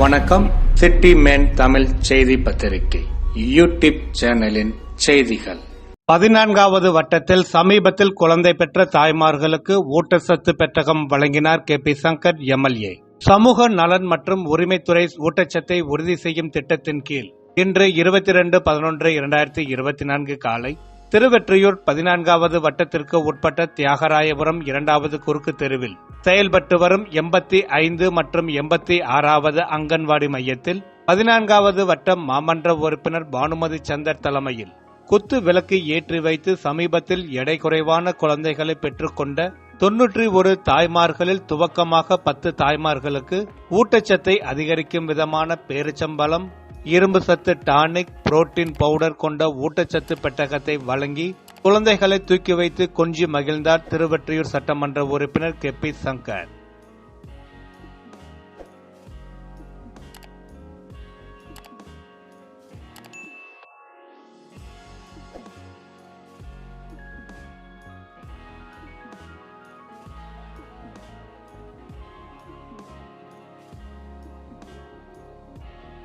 வணக்கம். City man Tamil செய்தி பத்திரிகை யூடியூப் சேனலின் செய்திகள். பதினான்காவது வட்டத்தில் சமீபத்தில் குழந்தை பெற்ற தாய்மார்களுக்கு ஊட்டச்சத்து பெட்டகம் வழங்கினார் கே பி சங்கர் எம்எல்ஏ. சமூக நலன் மற்றும் உரிமைத்துறை ஊட்டச்சத்தை உறுதி செய்யும் திட்டத்தின் கீழ் இன்று இருபத்தி ரெண்டு பதினொன்று இரண்டாயிரத்தி இருபத்தி நான்கு காலை திருவெற்றியூர் பதினான்காவது வட்டத்திற்கு உட்பட்ட தியாகராயபுரம் இரண்டாவது குறுக்கு தெருவில் செயல்பட்டு வரும் எண்பத்தி ஐந்து மற்றும் எண்பத்தி ஆறாவது அங்கன்வாடி மையத்தில் பதினான்காவது வட்டம் மாமன்ற உறுப்பினர் பானுமதி சந்தர் தலைமையில் குத்து விளக்கு ஏற்றி வைத்து சமீபத்தில் எடை குறைவான குழந்தைகளை பெற்றுக்கொண்ட தொன்னூற்றி ஒரு தாய்மார்களில் துவக்கமாக பத்து தாய்மார்களுக்கு ஊட்டச்சத்தை அதிகரிக்கும் விதமான பேரிச்சம்பழம் இரும்பு சத்து டானிக் புரோட்டீன் பவுடர் கொண்ட ஊட்டச்சத்து பெட்டகத்தை வழங்கி குழந்தைகளை தூக்கி வைத்து கொஞ்சி மகிழ்ந்தார் திருவற்றியூர் சட்டமன்ற உறுப்பினர் கெபி சங்கர்.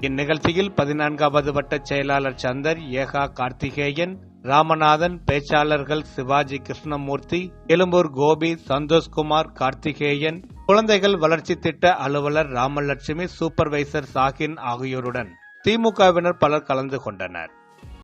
இந்நிகழ்ச்சியில் பதினான்காவது வட்ட செயலாளர் சந்தர் ஏகா கார்த்திகேயன் ராமநாதன் பேச்சாளர்கள் சிவாஜி கிருஷ்ணமூர்த்தி எழும்பூர் கோபி சந்தோஷ்குமார் கார்த்திகேயன் குழந்தைகள் வளர்ச்சி திட்ட அலுவலர் ராமலட்சுமி சூப்பர்வைசர் சாகின் ஆகியோருடன் திமுகவினர் பலர் கலந்து கொண்டனர்.